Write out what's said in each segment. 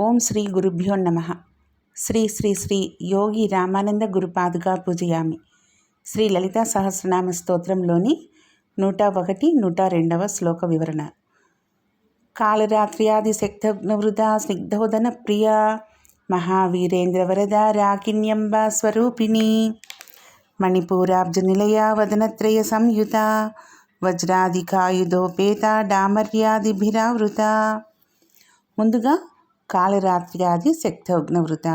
ఓం శ్రీ గురుభ్యో నమ. శ్రీ శ్రీ శ్రీ యోగి రామానంద గురుపాదుగా పూజయామి. శ్రీ లలితా సహస్రనామ స్తోత్రంలోని నూట ఒకటి నూట రెండవ శ్లోక వివరణ. కాళరాత్ర్యాది శక్తగ్నవృత స్నిగ్ధోదన ప్రియ మహావీరేంద్రవరద రాకిణ్యంబ స్వరూపిణి. మణిపూరాబ్జనిలయ వదనత్రయ సంయుత. వజ్రాధికాయుధోపేత డామర్యాదిభిరావృత. ముందుగా కాళరాత్ర్యాది శక్తగ్నవృత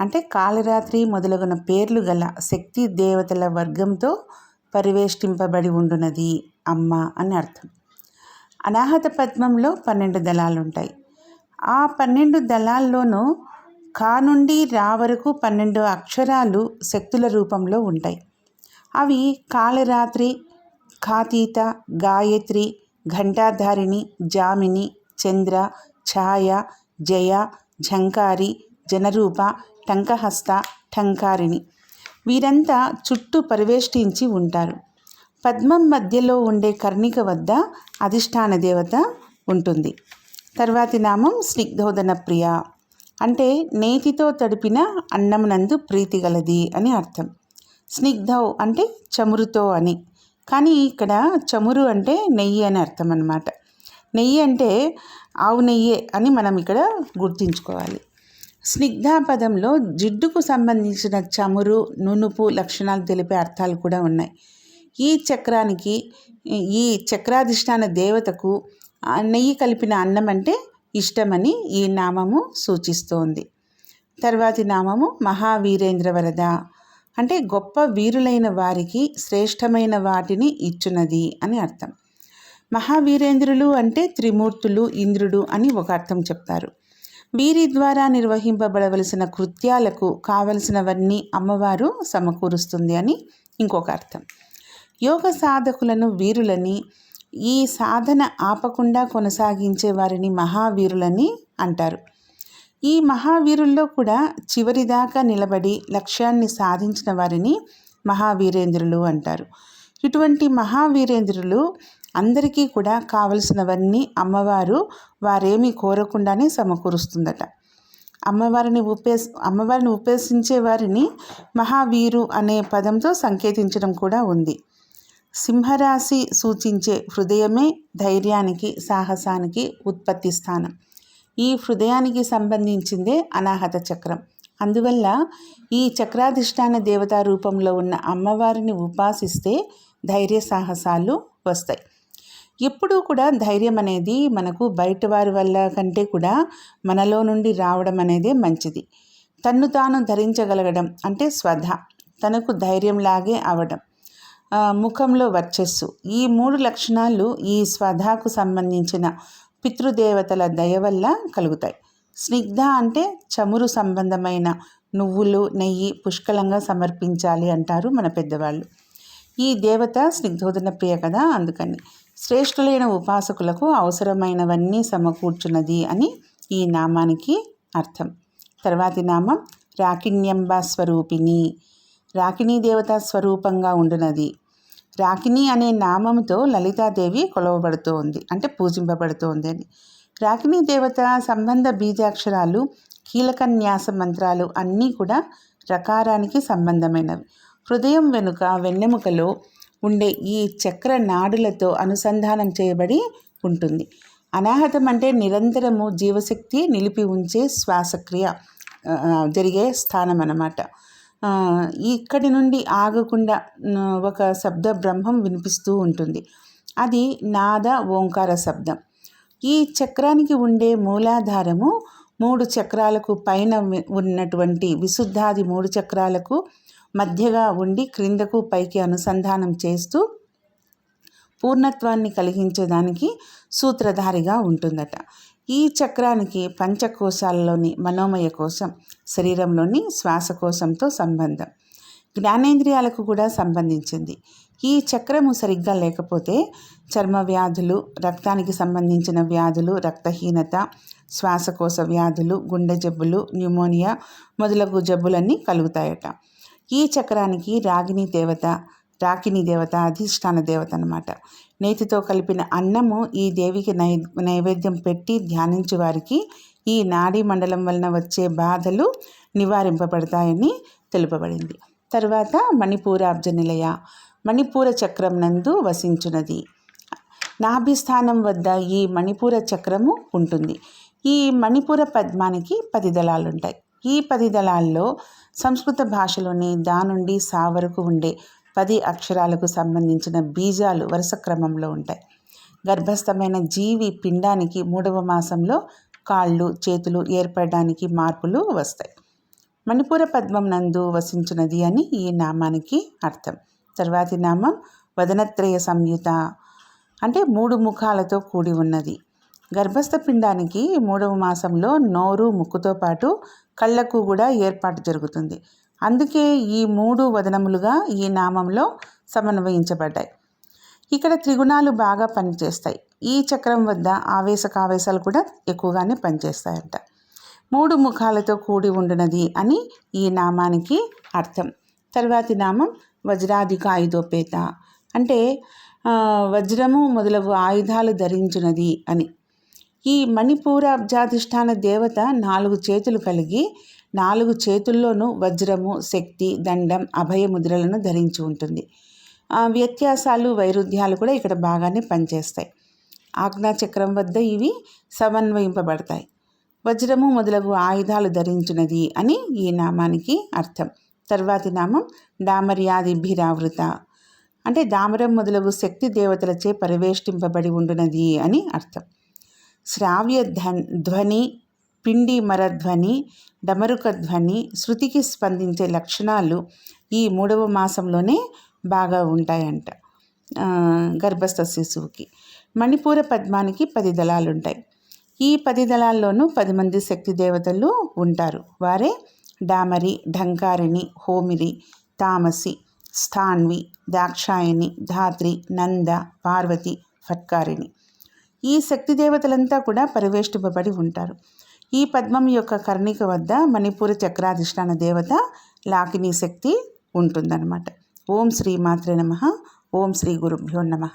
అంటే కాళిరాత్రి మొదలగున పేర్లు గల శక్తి దేవతల వర్గంతో పరివేష్టింపబడి ఉండునది అమ్మ అని అర్థం. అనాహత పద్మంలో పన్నెండు దళాలు ఉంటాయి ఆ పన్నెండు దళాల్లోనూ కా నుండి రా వరకు పన్నెండు అక్షరాలు శక్తుల రూపంలో ఉంటాయి. అవి కాళరాత్రి ఖాతీత గాయత్రి ఘంటాధారిణి జామిని చంద్ర ఛాయ జయ ఝంకారి జనరూప టంకహస్త టంకారిణి. వీరంతా చుట్టూ పరివేష్టించి ఉంటారు. పద్మం మధ్యలో ఉండే కర్ణిక వద్ద అధిష్టాన దేవత ఉంటుంది. తర్వాతి నామం స్నిగ్ధోదన ప్రియ. అంటే నేతితో తడిపిన అన్నమునందు ప్రీతి గలది అని అర్థం. స్నిగ్ధౌ అంటే చమురుతో అని. కానీ ఇక్కడ చమురు అంటే నెయ్యి అని అర్థం అన్నమాట నెయ్యి అంటే ఆవు నెయ్యే అని మనం ఇక్కడ గుర్తుంచుకోవాలి. స్నిగ్ధ పదంలో జిడ్డుకు సంబంధించిన చమురు నునుపు లక్షణాలు తెలిపే అర్థాలు కూడా ఉన్నాయి. ఈ చక్రానికి ఈ చక్రాధిష్టాన దేవతకు నెయ్యి కలిపిన అన్నం అంటే ఇష్టమని ఈ నామము సూచిస్తోంది. తర్వాతి నామము మహావీరేంద్ర వరద అంటే గొప్ప వీరులైన వారికి శ్రేష్టమైన వాటిని ఇచ్చునది అని అర్థం. మహావీరేంద్రులు అంటే త్రిమూర్తులు ఇంద్రుడు అని ఒక అర్థం చెప్తారు. వీరి ద్వారా నిర్వహింపబడవలసిన కృత్యాలకు కావలసినవన్నీ అమ్మవారు సమకూరుస్తుంది అని ఇంకొక అర్థం. యోగ సాధకులను వీరులని ఈ సాధన ఆపకుండా కొనసాగించే వారిని మహావీరులని అంటారు. ఈ మహావీరుల్లో కూడా చివరిదాకా నిలబడి లక్ష్యాన్ని సాధించిన వారిని మహావీరేంద్రులు అంటారు. ఇటువంటి మహావీరేంద్రులు అందరికీ కూడా కావలసినవన్నీ అమ్మవారు వారేమీ కోరకుండానే సమకూరుస్తుందట. అమ్మవారిని ఉపేస్ అమ్మవారిని ఉపేసించే వారిని మహావీరు అనే పదంతో సంకేతించడం కూడా ఉంది. సింహరాశి సూచించే హృదయమే ధైర్యానికి సాహసానికి ఉత్పత్తి స్థానం. ఈ హృదయానికి సంబంధించిందే అనాహత చక్రం. అందువల్ల ఈ చక్రాధిష్టాన దేవతా రూపంలో ఉన్న అమ్మవారిని ఉపాసిస్తే ధైర్య సాహసాలు వస్తాయి. ఎప్పుడూ కూడా ధైర్యం అనేది మనకు బయట వారి వల్ల కంటే కూడా మనలో నుండి రావడం అనేదే మంచిది. తన్ను తాను ధరించగలగడం అంటే స్వధ తనకు ధైర్యంలాగే అవడం. ముఖంలో వర్చస్సు. ఈ మూడు లక్షణాలు ఈ స్వధాకు సంబంధించిన పితృదేవతల దయ వల్ల కలుగుతాయి. స్నిగ్ధ అంటే చమురు సంబంధమైన నువ్వులు నెయ్యి పుష్కలంగా సమర్పించాలి అంటారు మన పెద్దవాళ్ళు. ఈ దేవత స్నిగ్ధోదన ప్రియ కదా అందుకని. శ్రేష్ఠులైన ఉపాసకులకు అవసరమైనవన్నీ సమకూర్చున్నది అని ఈ నామానికి అర్థం. తర్వాతి నామం రాకిణ్యంబ స్వరూపిణి. రాకిణీ దేవత స్వరూపంగా ఉండునది. రాకిణి అనే నామంతో లలితాదేవి కొలవబడుతూ ఉంది అంటే పూజింపబడుతోంది అని. రాకిణీ దేవత సంబంధ బీజాక్షరాలు కీలక న్యాస మంత్రాలు అన్నీ కూడా రకారానికి సంబంధమైనవి. హృదయం వెనుక వెన్నెముకలో ఉండే ఈ చక్ర నాడులతో అనుసంధానం చేయబడి ఉంటుంది. అనాహతం అంటే నిరంతరము జీవశక్తి నిలిపి ఉంచే శ్వాసక్రియ జరిగే స్థానం అన్నమాట ఇక్కడి నుండి ఆగకుండా ఒక శబ్ద బ్రహ్మం వినిపిస్తూ ఉంటుంది. అది నాద ఓంకార శబ్దం. ఈ చక్రానికి ఉండే మూలాధారము మూడు చక్రాలకు పైన ఉన్నటువంటి విశుద్ధాది మూడు చక్రాలకు మధ్యగా ఉండి క్రిందకు పైకి అనుసంధానం చేస్తూ పూర్ణత్వాన్ని కలిగించేదానికి సూత్రధారిగా ఉంటుందట. ఈ చక్రానికి పంచకోశాలలోని మనోమయ కోశం శరీరంలోని శ్వాసకోశంతో సంబంధం. జ్ఞానేంద్రియాలకు కూడా సంబంధించింది. ఈ చక్రము సరిగ్గా లేకపోతే చర్మ వ్యాధులు రక్తానికి సంబంధించిన వ్యాధులు రక్తహీనత శ్వాసకోశ వ్యాధులు గుండె జబ్బులు న్యూమోనియా మొదలగు జబ్బులన్నీ కలుగుతాయట. ఈ చక్రానికి రాగిణి దేవత రాకిని దేవత అధిష్టాన దేవత అనమాట నేతితో కలిపిన అన్నము ఈ దేవికి నై నైవేద్యం పెట్టి ధ్యానించే వారికి ఈ నాడీ మండలం వలన వచ్చే బాధలు నివారింపబడతాయని తెలుపబడింది. తర్వాత మణిపూరాబ్జ నిలయ మణిపూర చక్రం నందు వసించున్నది నాభిస్థానం వద్ద ఈ మణిపూర చక్రము ఉంటుంది. ఈ మణిపూర పద్మానికి పది దళాలుంటాయి. ఈ పది దళాల్లో సంస్కృత భాషలోని దా నుండి సా వరకు ఉండే పది అక్షరాలకు సంబంధించిన బీజాలు వరుస క్రమంలో ఉంటాయి. గర్భస్థమైన జీవి పిండానికి మూడవ మాసంలో కాళ్ళు చేతులు ఏర్పడడానికి మార్పులు వస్తాయి. మణిపూర పద్మం నందు వసించినది అని ఈ నామానికి అర్థం. తర్వాతి నామం వదనత్రయ సంయుత అంటే మూడు ముఖాలతో కూడి ఉన్నది. గర్భస్థ పిండానికి మూడవ మాసంలో నోరు ముక్కుతో పాటు కళ్ళకు కూడా ఏర్పాటు జరుగుతుంది. అందుకే ఈ మూడు వదనములుగా ఈ నామంలో సమన్వయించబడ్డాయి. ఇక్కడ త్రిగుణాలు బాగా పనిచేస్తాయి. ఈ చక్రం వద్ద ఆవేశ కావేశాలు కూడా ఎక్కువగానే పనిచేస్తాయంట. మూడు ముఖాలతో కూడి ఉండినది అని ఈ నామానికి అర్థం. తర్వాతి నామం వజ్రాధిక ఆయుధోపేత. అంటే వజ్రము మొదలగు ఆయుధాలు ధరించినది అని. ఈ మణిపూరాబ్జాధిష్టాన దేవత నాలుగు చేతులు కలిగి నాలుగు చేతుల్లోనూ వజ్రము శక్తి దండం అభయముద్రలను ధరించి ఉంటుంది. వ్యత్యాసాలు వైరుధ్యాలు కూడా ఇక్కడ బాగానే పనిచేస్తాయి. ఆజ్ఞాచక్రం వద్ద ఇవి సమన్వయింపబడతాయి. వజ్రము మొదలగు ఆయుధాలు ధరించినది అని ఈ నామానికి అర్థం. తర్వాతి నామం డామర్యాదిభిరావృత. అంటే దామరం మొదలగు శక్తి దేవతలచే పరివేష్టింపబడి ఉండునది అని అర్థం. శ్రావ్య ధ్వని పిండి మరధ్వని డమరుక ధ్వని శృతికి స్పందించే లక్షణాలు ఈ మూడవ మాసంలోనే బాగా ఉంటాయంట. గర్భస్థ శిశువుకి. మణిపూర పద్మానికి పది దళాలు ఉంటాయి ఈ పది దళాల్లోనూ పది మంది శక్తి దేవతలు ఉంటారు. వారే డామరి ఢంకారిణి హోమిరి తామసి స్థాన్వి దాక్షాయణి ధాత్రి నంద పార్వతి ఫట్కారిణి. ఈ శక్తి దేవతలంతా కూడా పరివేష్టింపబడి ఉంటారు. ఈ పద్మం యొక్క కర్ణిక వద్ద మణిపూర్ చక్రాధిష్టాన దేవత లాకిని శక్తి ఉంటుందన్నమాట. ఓం శ్రీ మాత్రే నమ. ఓం శ్రీ గురుభ్యో నమ.